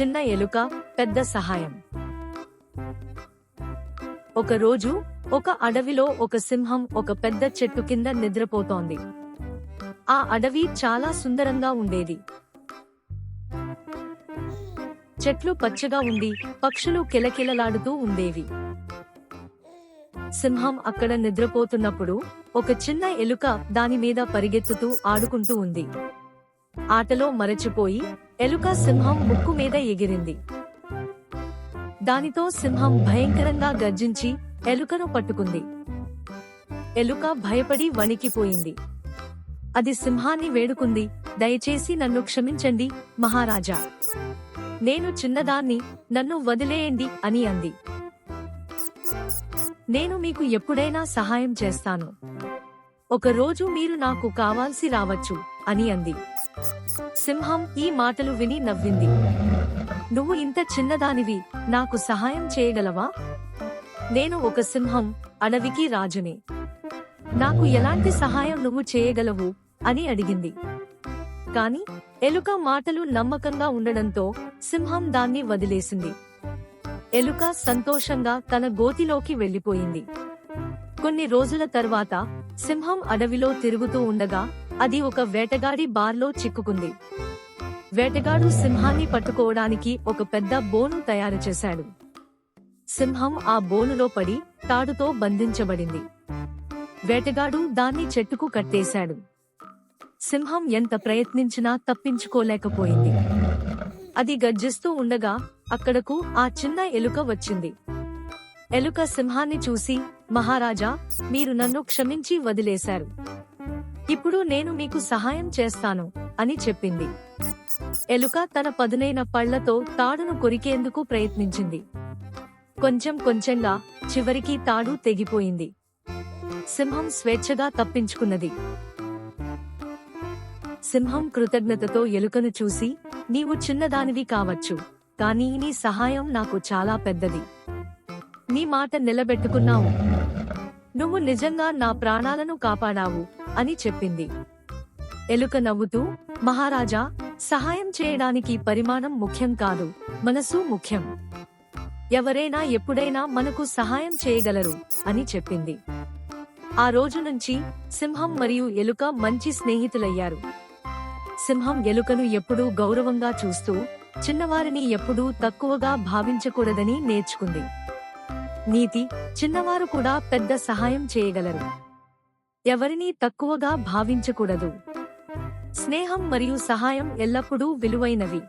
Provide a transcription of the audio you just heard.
చిన్న ఎలుక పెద్ద సహాయం. ఒకరోజు ఒక అడవిలో ఒక సింహం ఒక పెద్ద చెట్టు కింద నిద్రపోతోంది. ఆ అడవి చాలా సుందరంగా ఉండేది. చెట్లు పచ్చగా ఉండి పక్షులు కిలకిలలాడుతూ ఉండేవి. సింహం అక్కడ నిద్రపోతున్నప్పుడు ఒక చిన్న ఎలుక దాని మీద పరిగెత్తుతూ ఆడుకుంటూ ఉంది. ఆటలో మరచిపోయి ఎలుక సింహం ముక్కు మీద ఎగిరింది. దానితో సింహం భయంకరంగా గర్జించి ఎలుకను పట్టుకుంది. ఎలుక భయపడి వణికిపోయింది. అది సింహాన్ని వేడుకుంది. దయచేసి నన్ను క్షమించండి మహారాజా. నేను చిన్నదాన్ని నన్ను వదిలేయండి అని అంది. నేను మీకు ఎప్పుడైనా సహాయం చేస్తాను. ఒక రోజు మీరు నాకు కావాల్సి రావచ్చు. అని అంది. సింహం ఈ మాటలు విని నవ్వింది. నువ్వు ఇంత చిన్నదానివి నాకు సహాయం చేయగలవా? నేను ఒక సింహం అడవికి రాజుని. నాకు ఎలాంటి సహాయం నువ్వు చేయగలవు? అని అడిగింది. కాని ఎలుక మాటలు నమ్మకంగా ఉండడంతో సింహం దాన్ని వదిలేసింది. ఎలుక సంతోషంగా తన గోతిలోకి వెళ్ళిపోయింది కొన్ని రోజుల తర్వాత సింహం అడవిలో తిరుగుతూ ఉండగా అది ఒక వేటగాడి బార్లో చిక్కుకుంది. వేటగాడు సింహాన్ని పట్టుకోవడానికి ఒక పెద్ద బోను తయారు చేశాడు. సింహం ఆ బోనులో పడి తాడుతో బంధించబడింది. వేటగాడు దాన్ని చెట్టుకు కట్టేశాడు. సింహం ఎంత ప్రయత్నించినా తప్పించుకోలేకపోయింది. అది గర్జిస్తూ ఉండగా అక్కడకు ఆ చిన్న ఎలుక వచ్చింది. ఎలుక సింహాన్ని చూసి మహారాజా మీరు నన్ను క్షమించి వదిలేశారు. ఇప్పుడు నేను మీకు సహాయం చేస్తాను అని చెప్పింది. ఎలుక తన పదునైన పళ్ళతో తాడును కొరికేందుకు ప్రయత్నించింది. కొంచెం కొంచెంగా చివరికి తాడు తెగిపోయింది. సింహం స్వేచ్ఛగా తప్పించుకున్నది. సింహం కృతజ్ఞతతో ఎలుకను చూసి నీవు చిన్నదానివి కావచ్చు కానీ నీ సహాయం నాకు చాలా పెద్దది. నీ మాట నిలబెట్టుకున్నావు. నువ్వు నిజంగా నా ప్రాణాలను కాపాడావు అని చెప్పింది. ఎలుక నవ్వుతూ మహారాజా సహాయం చేయడానికి పరిమాణం ముఖ్యం కాదు మనసు ముఖ్యం. ఎవరైనా ఎప్పుడైనా మనకు సహాయం చేయగలరు అని చెప్పింది. ఆ రోజు నుంచి సింహం మరియు ఎలుక మంచి స్నేహితులయ్యారు. సింహం ఎలుకను ఎప్పుడూ గౌరవంగా చూస్తూ చిన్నవారిని ఎప్పుడూ తక్కువగా భావించకూడదని నేర్చుకుంది. నీతి చిన్నవారు కూడా పెద్ద సహాయం చేయగలరు. ఎవరినీ తక్కువగా భావించకూడదు. స్నేహం మరియు సహాయం ఎల్లప్పుడూ విలువైనవి.